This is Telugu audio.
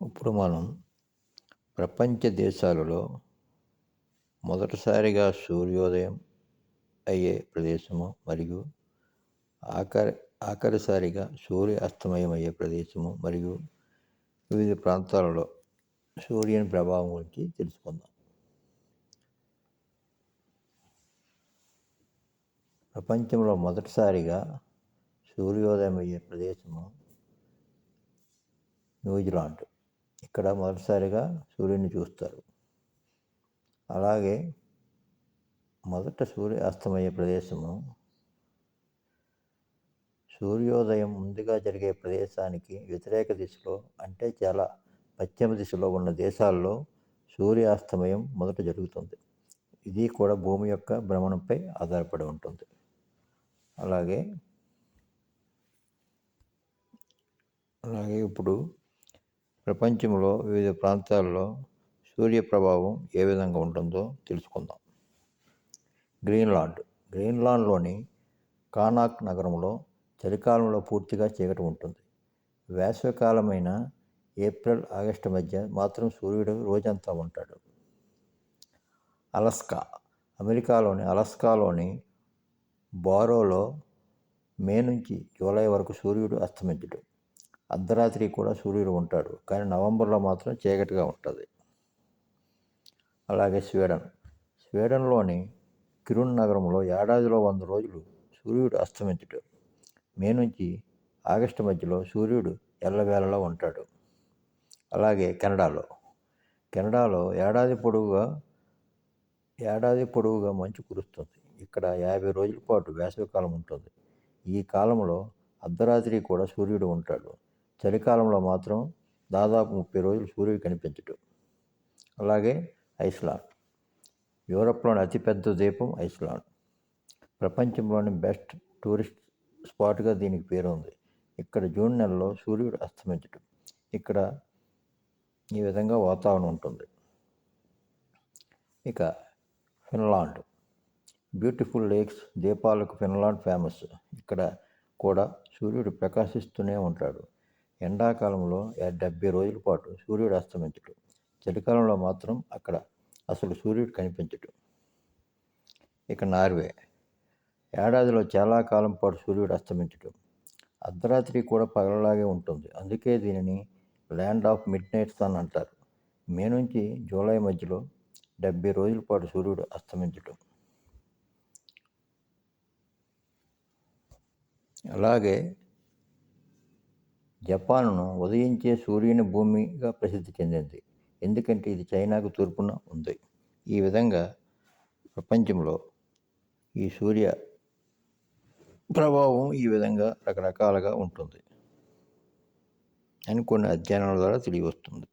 ఇప్పుడు మనం ప్రపంచ దేశాలలో మొదటిసారిగా సూర్యోదయం అయ్యే ప్రదేశము మరియు ఆఖరి ఆఖరిసారిగా సూర్య అస్తమయం అయ్యే ప్రదేశము మరియు వివిధ ప్రాంతాలలో సూర్యుని ప్రభావం గురించి తెలుసుకుందాం. ప్రపంచంలో మొదటిసారిగా సూర్యోదయం అయ్యే ప్రదేశము న్యూజిలాండ్. ఇక్కడ మొదటిసారిగా సూర్యుని చూస్తారు. అలాగే మొదట సూర్య అస్తమయ్యే ప్రదేశము సూర్యోదయం ముందుగా జరిగే ప్రదేశానికి వ్యతిరేక దిశలో అంటే చాలా పశ్చిమ దిశలో ఉన్న దేశాల్లో సూర్యాస్తమయం మొదట జరుగుతుంది. ఇది కూడా భూమి యొక్క భ్రమణంపై ఆధారపడి ఉంటుంది. అలాగే అలాగే ఇప్పుడు ప్రపంచంలో వివిధ ప్రాంతాల్లో సూర్య ప్రభావం ఏ విధంగా ఉంటుందో తెలుసుకుందాం. గ్రీన్లాండ్. గ్రీన్లాండ్లోని కానాక్ నగరంలో చలికాలంలో పూర్తిగా చీకటి ఉంటుంది. వేసవికాలమైన ఏప్రిల్ ఆగస్టు మధ్య మాత్రం సూర్యుడు రోజంతా ఉంటాడు. అలస్కా. అమెరికాలోని అలస్కాలోని బారోలో మే నుంచి జూలై వరకు సూర్యుడు అస్తమించడు. అర్ధరాత్రి కూడా సూర్యుడు ఉంటాడు. కానీ నవంబర్లో మాత్రం చీకటిగా ఉంటుంది. అలాగే స్వీడన్. స్వీడన్లోని కిరున్ నగరంలో ఏడాదిలో వంద రోజులు సూర్యుడు అస్తమించడు. మే నుంచి ఆగస్టు మధ్యలో సూర్యుడు ఎల్లవేళలా ఉంటాడు. అలాగే కెనడాలో. కెనడాలో ఏడాది పొడవుగా ఏడాది పొడవుగా మంచు కురుస్తుంది. ఇక్కడ యాభై రోజుల పాటు వేసవికాలం ఉంటుంది. ఈ కాలంలో అర్ధరాత్రి కూడా సూర్యుడు ఉంటాడు. చలికాలంలో మాత్రం దాదాపు ముప్పై రోజులు సూర్యుడు కనిపించడు. అలాగే ఐస్లాండ్. యూరప్లోని అతిపెద్ద ద్వీపం ఐస్లాండ్. ప్రపంచంలోని బెస్ట్ టూరిస్ట్ స్పాట్గా దీనికి పేరు ఉంది ఇక్కడ జూన్ నెలలో సూర్యుడు అస్తమించడం. ఇక్కడ ఈ విధంగా వాతావరణం ఉంటుంది. ఇక ఫిన్లాండ్. బ్యూటిఫుల్ లేక్స్ దీపాలకు ఫిన్లాండ్ ఫేమస్. ఇక్కడ కూడా సూర్యుడు ప్రకాశిస్తూనే ఉంటాడు. ఎండాకాలంలో డెబ్బై రోజుల పాటు సూర్యుడు అస్తమించడు. చలికాలంలో మాత్రం అక్కడ అసలు సూర్యుడు కనిపించడు. ఇక నార్వే. ఏడాదిలో చాలా కాలం పాటు సూర్యుడు అస్తమించడు. అర్ధరాత్రి కూడా పగలలాగే ఉంటుంది. అందుకే దీనిని land of midnight sun అంటారు. మే నుంచి జూలై మధ్యలో డెబ్బై రోజుల పాటు సూర్యుడు అస్తమించడం. అలాగే జపాన్ను ఉదయించే సూర్యుని భూమిగా ప్రసిద్ధి చెందింది. ఎందుకంటే ఇది చైనాకు తూర్పున ఉంది. ఈ విధంగా ప్రపంచంలో ఈ సూర్య ప్రభావం ఈ విధంగా రకరకాలుగా ఉంటుంది అని కొన్ని అధ్యయనాల ద్వారా తెలియవస్తుంది.